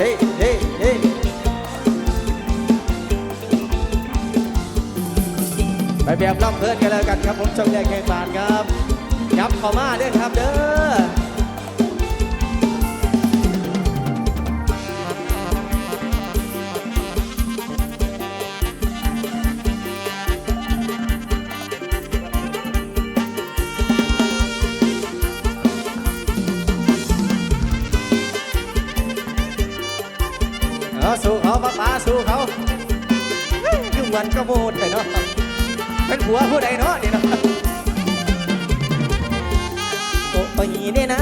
เฮ้เฮ้เฮ้ไปแบบล่ำเพลินกันแล้วกันครับผมช่องแรกแข่งบานครับยับขอมาเด้อครับเด้อ สู้เขาจุงวันก็โมดไปเนาะเป็นผัวผู้ใดเนาะนี่เนาะโอ้ยีเด้นะ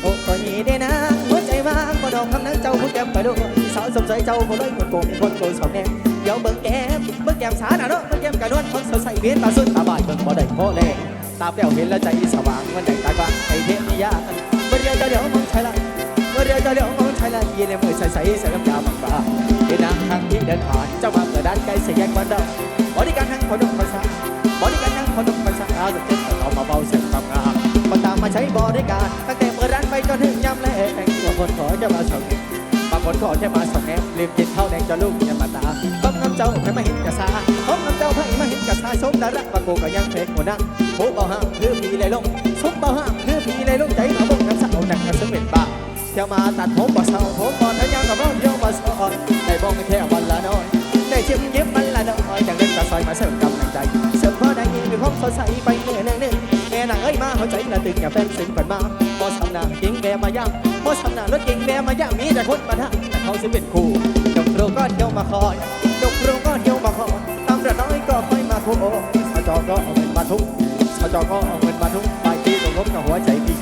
โอ้ยีเด้นะหัวใจว่างบ่ดองคำนั้นเจ้าผู้แก้มไปดูสาวสมใจเจ้าบ่เลยคนโกงคนโกงสองแนมเดี๋ยวเบิ่งแก้มเบิ่งแก้มสาหน่ะเนาะเบิ่งแก้มกระนวลคนสดใสเวียนตาสุดตาบาดเบิ่งบ่ได้โคแลตาเปรี้ยวเห็นแล้วใจสว่างวันไหนตากว้างไอ้เทพนิยาเมื่อเดียวจะเดี๋ยวมองใช่ละ เมื่อเดียวจะเลี้ยวมองชายละยีเลยมือใสใสใส่น้ำยาบางตาเห็นนางทางที่เดินผ่านเจ้ามาเปิดด้านใกล้เสียแยกวันเดิมบริการทั้งคนนุ่มคนสาวบริการทั้งคนนุ่มคนสาวจะเต้นต่อมาเบาเสียงความงามก็ตามมาใช้บริการตั้งแต่เปิดร้านไปจนถึงยามแลงบางคนขอจะมาส่งบางคนขอแค่มาส่งแนมลืมกินข้าวแดงจะลูกย่ามาตาต้มน้ำเจ้าให้มาเห็นกระซาต้มน้ำเจ้าให้มาเห็นกระซาสมดารักบางโกก็ยังเพลงหัวนั่งโผเบาห้างคือผีเลยลงสมเบาห้างคือผีเลยลงใจมาบ่งน้ำสาวหนักกระซึ่งเป็นบ้า ที่ยวมาตัดผมบ่เศร้าผมบ่ทะยานกับร้องเที่ยวบ่สอนได้บ้องแค่วันละน้อยได้ชิมยิ้มมันละน้อยจากเล่นตาซอยมาเสริมกำลังใจเสริมพอได้ยินมีความสดใสไปเมื่อนึ่งหนึ่งแม่นางเอ้ยมาหัวใจละตึงอย่าแฟนซึ้งฝันมาบ่สำนาเก่งแม่มาย่ำบ่สำนารถเก่งแม่มาย่ำมีแต่คนมาทักแต่เขาสิเป็นคู่ดกโรงก็เที่ยวมาคอยดกโรงก็เที่ยวมาคอยตำระน้อยก็ค่อยมาโคสจอก็เอาเงินมาทุกสจอก็เอาเงินมาทุกไปที่ตรงลบกับหัวใจพี่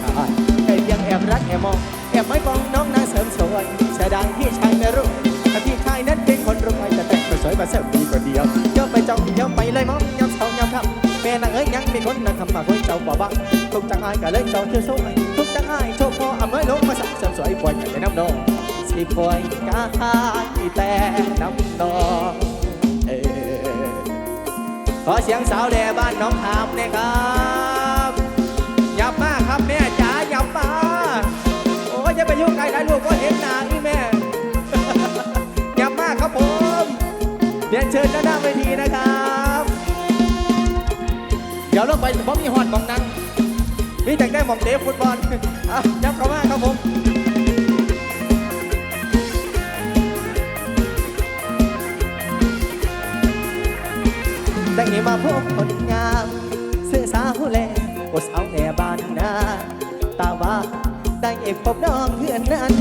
อบรักแอบมองแอบไม่มองน้องนางเสริมสวยเสียดายที่ชายไม่รู้แต่พี่ชายนั้นเป็นคนรวยแต่แต่งตัวสวยมาเสริมดีกว่าเดียวย่อไปจ้องย่อไปเลยมองย่อมเศร้าย่อมทำแม่นางเอ้ยยังมีคนนั่งทำมาคนเจ้าบ่บังทุกจังอายก็เลยเจ้าเธอสวยทุกจังอายโชคพออำเมยลงมาสักเสริมสวยปล่อยกันในน้ำนองสิปล่อยกายแต่น้ำนองเออขอเสียงสาวแด่บ้านน้องหามนี่ยครับยับมากครับแม่ ไปยุ่งไกลได้ลูกก็เห็นหนานี่แม่ยับมากครับผมเรียนเชิญด้านหน้าเวทีนะครับ เดี๋ยวลงไปผมมีหอดมองนั่งมีแต่งได้หมองเตะฟุตบอลอะยับเขามาครับผมได้มาพบคนงามเสื่อสาวแลกดสาวแห่บ้านนาตาว่า ได้พบน้องเพื่อนนั้น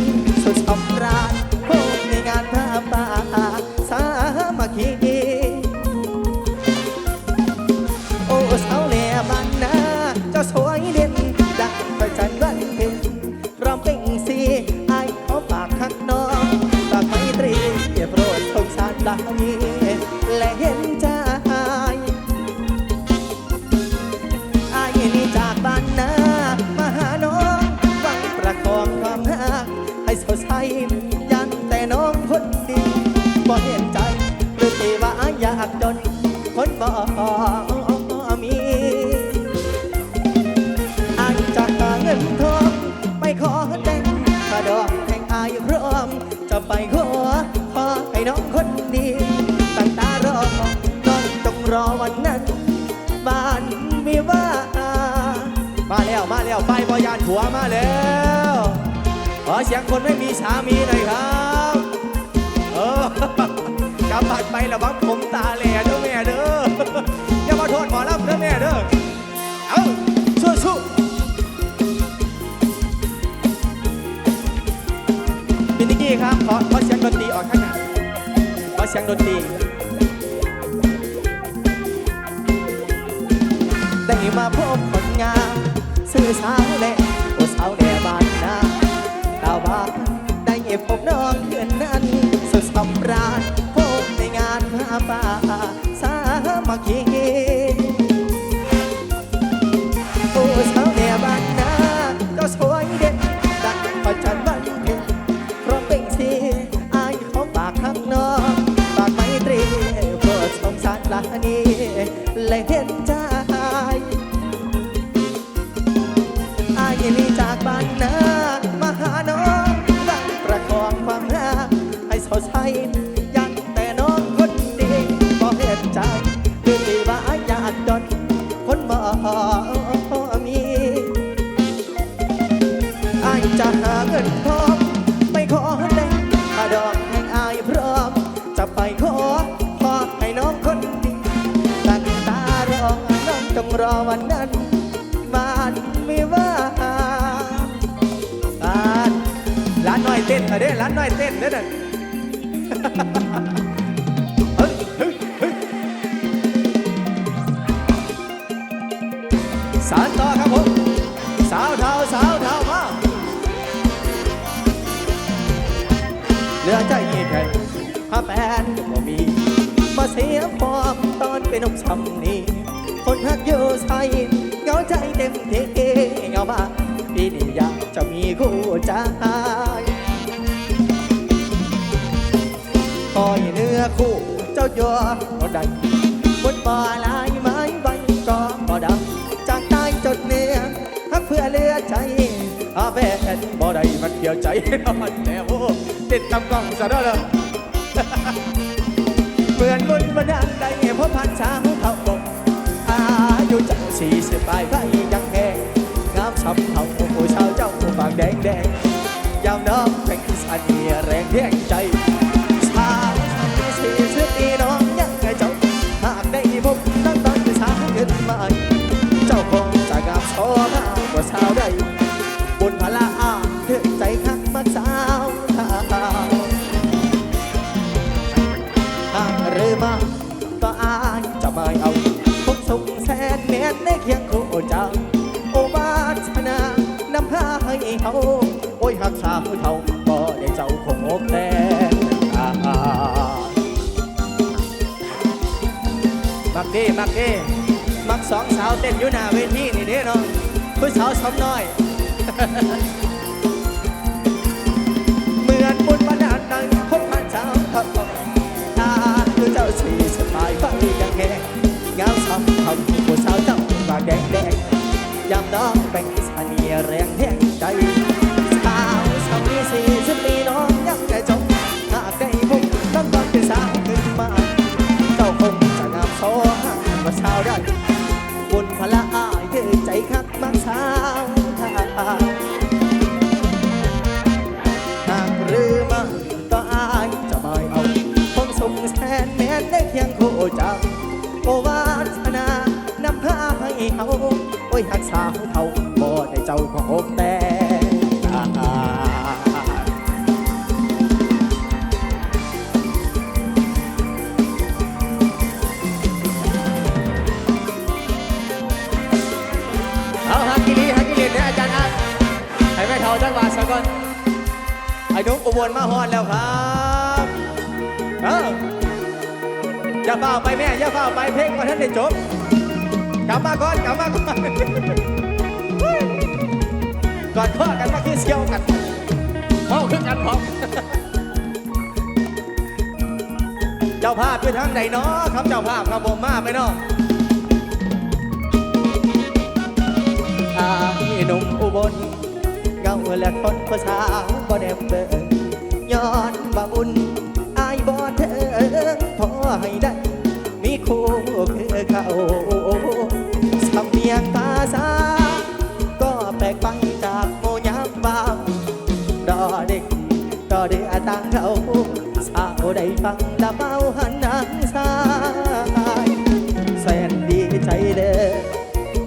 สุดสำราญพบในงานผ้าป่า รอวันนั้นบ้านมีว่ามาแล้วมาแล้วไปบอยานผัวมาแล้วขอเสียงคนไม่มีสามีหน่อยครับเออกำบัดไประวังผมตาแหล่เด้อแม่เด้ออย่ามาโทษหมอลำเด้อแม่เด้อเอาสู้สู้พี่นิกกี้ครับขอขอเสียงดนตรีออกข้างหน้าขอเสียงดนตรี ได้มาพบคนงามสื่อสาวแลโอ้สาวแลบ้านนาตาว่าได้พบน้องเพื่อนนั้นสุดสำราญพบในงานพาป่าสามัคคีโอ้สาวแลบ้านนาเจ้าสวยเด่นดังพระจันทร์วันเพ็ญเพราะเป็นสีอายเขาฝากข้างนอกฝากไมตรีโปรดสงสารลานีและเวันนั้นมันไม่ว่าอานร้านน้อยเต้นมาเด้ร้านน้อยเต้นเด้อน่ะเฮ้ยเฮ้ยเฮ้ยสารต่อครับผมสาวเทาสาวเทามาเหลือใจแค่ถ้าแฟนก็มีมาเสียฟอร์มตอนเป็นนมช้ำนี้ คนหักอยู่ใส่เงาใจเต็มที่เงาบ้างปีนี้อยากจะมีคู่ใจคอยเนื้อคู่เจ้ายอก็ได้บนบ่อลายไม้ใบก็บ่ดำจากใต้จดเนื้อฮักเพื่อเลือใจอาแฟนบ่ได้มันเกี่ยวใจมันแน่โอ้ติดตำกล้องซะด้วยเลยเหมือนบนบันดาลใดพบพันสาวเท่าบกอา ยุเสี่สิบปลายไปยังแห้งงามช้ำเท่าผู้ชาวเจ้าปางแดงแดงยาวน้องเป็นสันเนียแรงเพียงใจ นเม็ดในเคียงคู่จ้าโอบาชนานำพาให้เขาโอ้ยหักสาวเท่าบ่ได้เจ้าคงอกแต่มักดีมักดีมักสองสาวเต้นอยู่หน้าเวทีนี่เด้เนาะผู้สาวสมน้อย เหมือนบุญบันดาลดังคนพันเช้าทับตาคือเจ้าสีสบายฟังยังแห้งงาช้ำทำ ย ไปแม่อย่าเฝ้าไปเพลงก่อนท่านได้จบกลับมาก่อนกลับมาก่อนก่อนข้อกันมาคือเชี่ยวกันเข้าขึ้นกันพร้อมเจ้าภาพอยู่ทางไหนเนาะครับเจ้าภาพครับผมมาไปเนาะอาหนุ่มอุบลเงาและคนภาษาวบ่แนมเบิ่งย้อนบ่บุญอายบ่เถิงพอให้ได้ มีคู่คือเขาสำเนียงภาษา ก็แปลกไปจากโมยามบาวดอเด็กดอเด็กต่างเขาสาวได้ฟังละเมาหันนางสายแสนดีใจเด้อ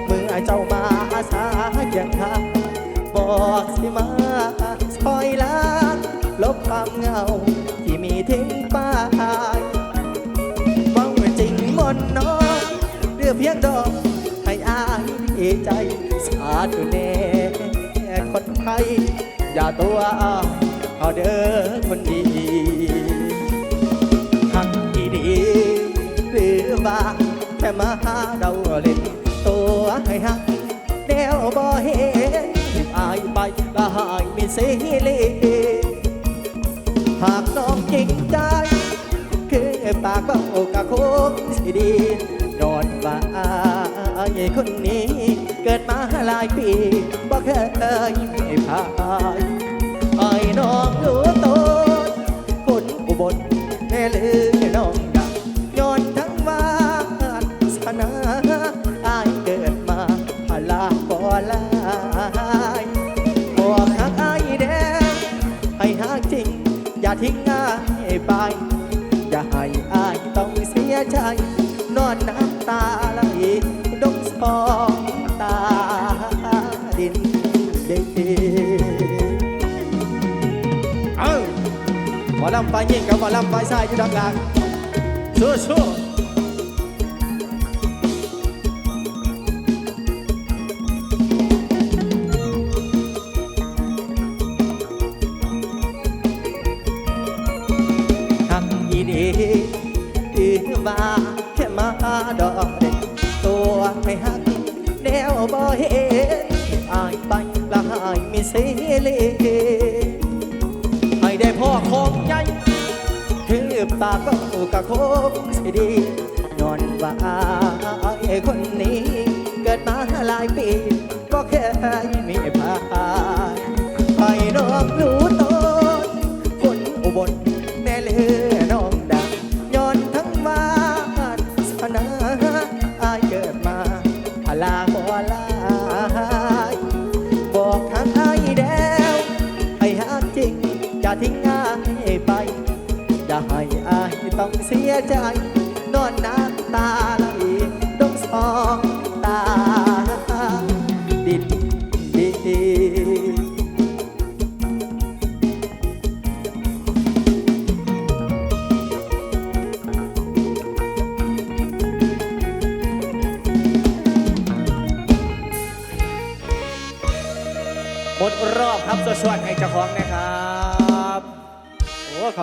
เมื่อเจ้ามาอาสาเคียงข้างบอกสิมาซอยล้างลบความเหงาที่มีทิ้งป้า ริงมนน้องเรือเพียงดอกให้อายดีใจ สาธุแน่คนไทย อย่าตัวเอาเด้อคนดีหักอีดีหรือว่าแค่มาหาเราเล่น ตัวให้หักแนวบ่เห็นอายไปก็หายมีเสีเลหากน้องจริงใจ ปากเบ้ากะคงสิดีนอนว่าอายคนนี้ เกิดมาหลายปีบ่เคยไม่พายไอ้น้องรู้ตนคนอุบลแม่ลือน้องอยากย้อนทั้งวาสนาอายเกิดมาพลาบ่ลายบอกหักอายอย่าทิ้ง ดงสองตาดินเด็เอ้าหมอลำไฟยิงกับหม เลให้ได้พ่อของใหญ่ถือปากก็กะโคบดี ทิ้งง่ายไป อย่าให้อายต้องเสียใจ นอนน้ำตาไหลดงสองตา ดินดีหมดรอบครับสวดให้เจ้าของนะ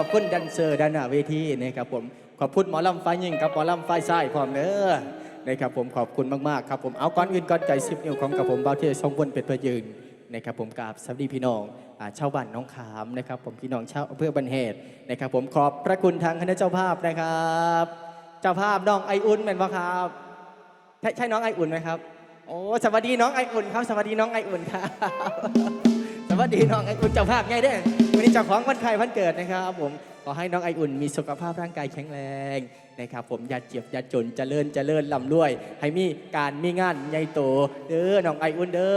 อ้ขอบคุณแดันเซอร์ด้านหน้าเวทีนะครับผมขอบคุณหมอลำไฟยิงกับหมอลำไฟไส้พร้อมเด้อนะครับผมขอบคุณมากๆครับผมเอาก้อนอื่นก้อนใจสิบนิ้วของกับผมเบาเทียทรงบนเป็ดเพื่อยืนนะครับผมกราบสวัสดีพี่น้องชาวบ้านน้องขามนะครับ ผมพี่น้องชาวอำเพื่อบันเหตุนะครับ ผมขอบพระคุณทางคณะเจ้าภาพนะครับ เจ้าภาพน้องไออุ่นเป็นปะครับใช่ใช่น้องไออุ่นไหมครับโอ้สวัสดีน้องไออุ่นครับ สวัสดีน้องไออุ่นครับ สวัสดีน้องไออุ่นเจ้าภาพไงเด้วันนี้เจ้าของวันไทยวันเกิดนะครับผม ขอให้น้องไออุ่นมีสุขภาพร่างกายแข็งแรงนะครับผมอย่าเจ็บอย่าจนจะเจริญเจริญลำรวย ให้มีการมีงานใหญ่โตเด้อน้องไออุ่นเด้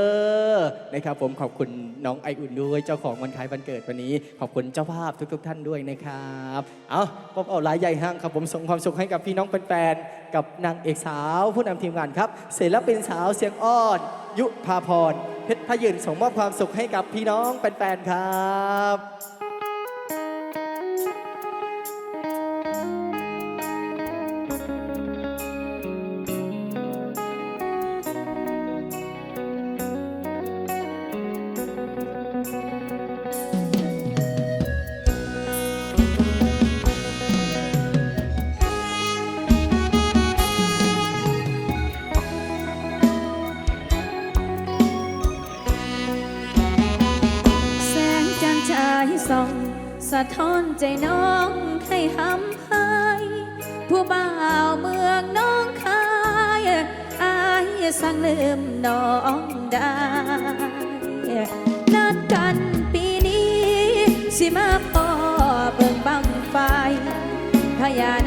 อนะครับผมขอบคุณน้องไออุ่นด้วยเจ้าของวันคล้ายวันเกิดวันนี้ ขอบคุณเจ้าภาพทุก ๆ ท่านด้วยนะครับเอาพบเอาหลายใหญ่ห้างครับผมส่งความสุขให้กับพี่น้องแฟนๆกับนางเอกสาว ผู้นำทีมงานครับศิลปินสาวเสียงอ้อน ยุพาพรเพชรพยืนส่งมอบความสุขให้กับพี่น้องแฟนๆครับ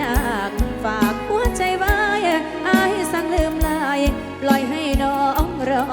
นาคฝากหัวใจไว้อายสั่งลืมลาย ปล่อยให้น้องรอ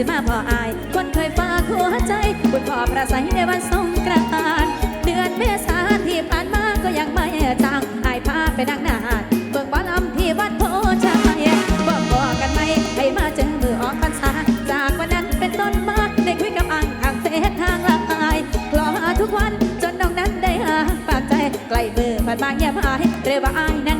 สิมาพออาย คนเคยฝากหัวใจบุญพอประสัยในวันสงกรานต์เดือนเมษาที่ผ่านมาก็ยังไม่จางอายพาไปนั่งนานเบิ่งบอลำที่วัดโพชัยบอกบอกกันไหมให้มาเจอมือออกพรรษา จากวันนั้นเป็นต้นมาได้คุยกับอังทางเฟซทางไลน์รอหาทุกวันจนน้องนั้นได้หาปากใจใกล้มือผ่านมาเงียบหายเรียกว่าอายนั้น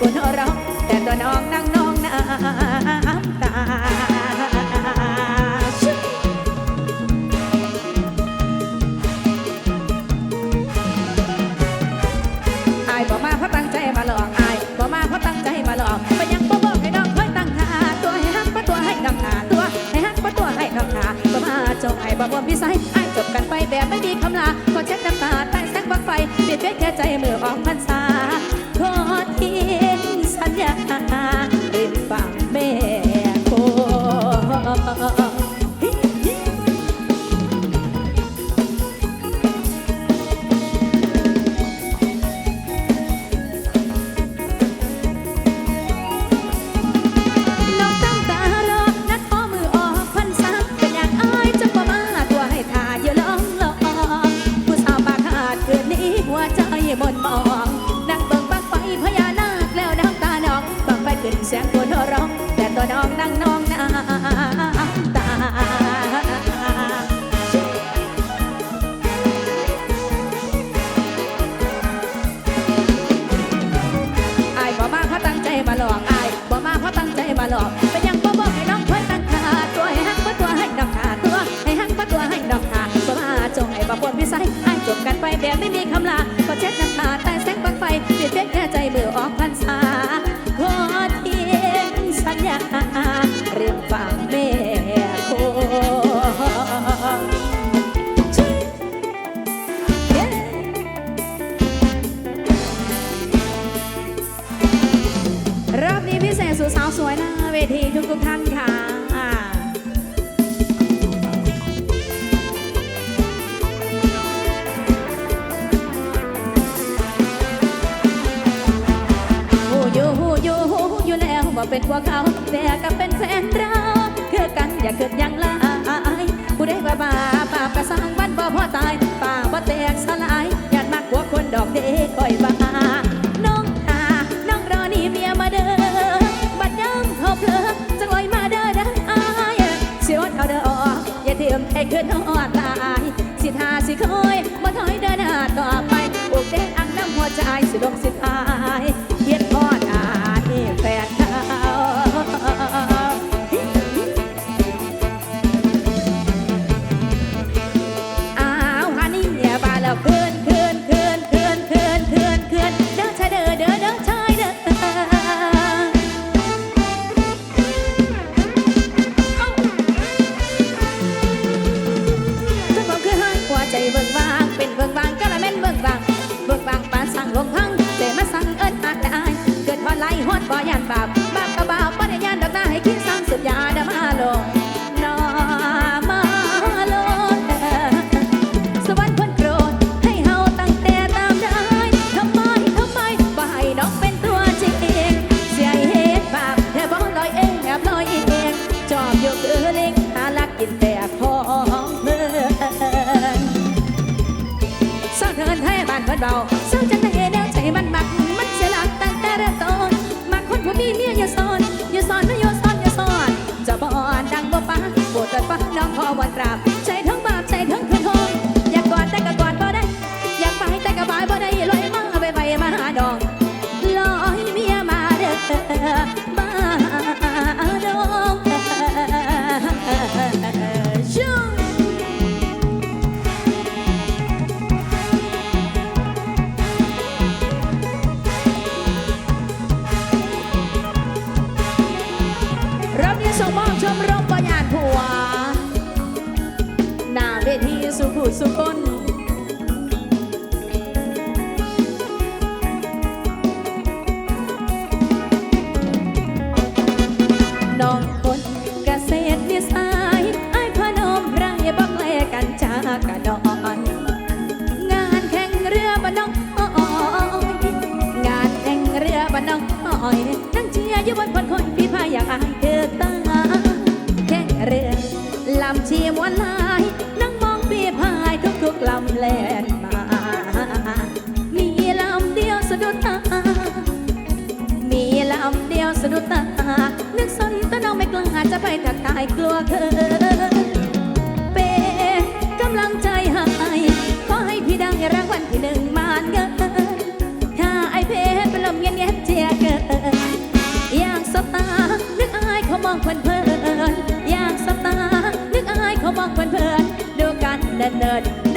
กูนอร้องแต่ตัวน้องนั่งน้องน้ำตาอบอกมาเพราะตั้งใจมาหลอกออกมาเพราะตั้งใจมาหลอกไปยังบ่บอกให้น้องคอยตั้งท่าตัวให้หักก็ตัวให้นำหาตัวให้หักก็ตัวให้นำหาบ่จงไอ้บ่พิสัยอาจบกันไปแบบไม่มีคำลาขอเช็ดน้ำตาใต้แสงบังไฟเปลี่ยนเพียงแค่ใจมือออกพรรษา espalhar เสียงคนร้อง แต่ตัวน้องนั่งนองน้ำตาไอ้บ่มาเพราะตั้งใจมาหลอกไอ้บ่มาเพราะตั้งใจมาหลอกเป็นยังบ่บอกให้น้องเพิ่ตั้งขาตัวให้หักบ่ตัวให้ดอกขาตัวให้หักบ่ตัวให้ดอกขาบ่มาจงให้บ่ปวดพิสัยไอ้จบกันไปแบบไม่มีคำลาก็เช็ดน้ำตาแต่ Repa คอยบ้าน้องตาน้องรอนี่เมียมาเด้อบัดยังเขาเพลอจัลอยมาเด้อเด้ออายสิอดเอาเด้ออย่าเทียมใจขึ้นอดตายสิทาสิคอยมาถอยเด้อ ตัวเป็นกำลังใจให้ขอให้พี่ดังรางวัลที่หนึ่งมานเงินถ้าไอเพชรเป็นลมเย็นย็เจเกินอย่างสตานึกอายเขามองเพลินเพลินอย่างสตานึกอายเขามองเพลินเพลินดูกันเดินเน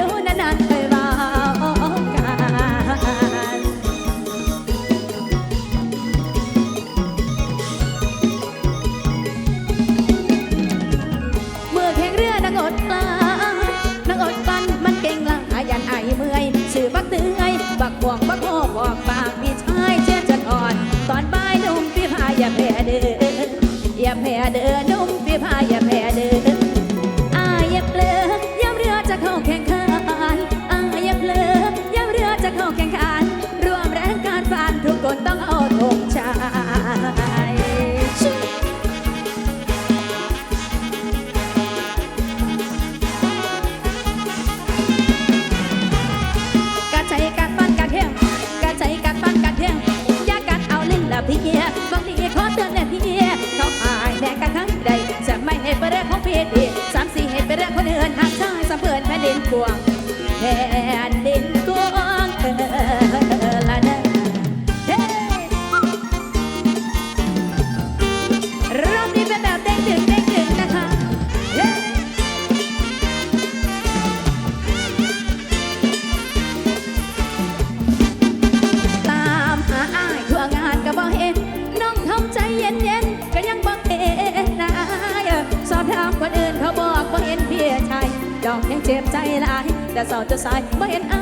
the by an.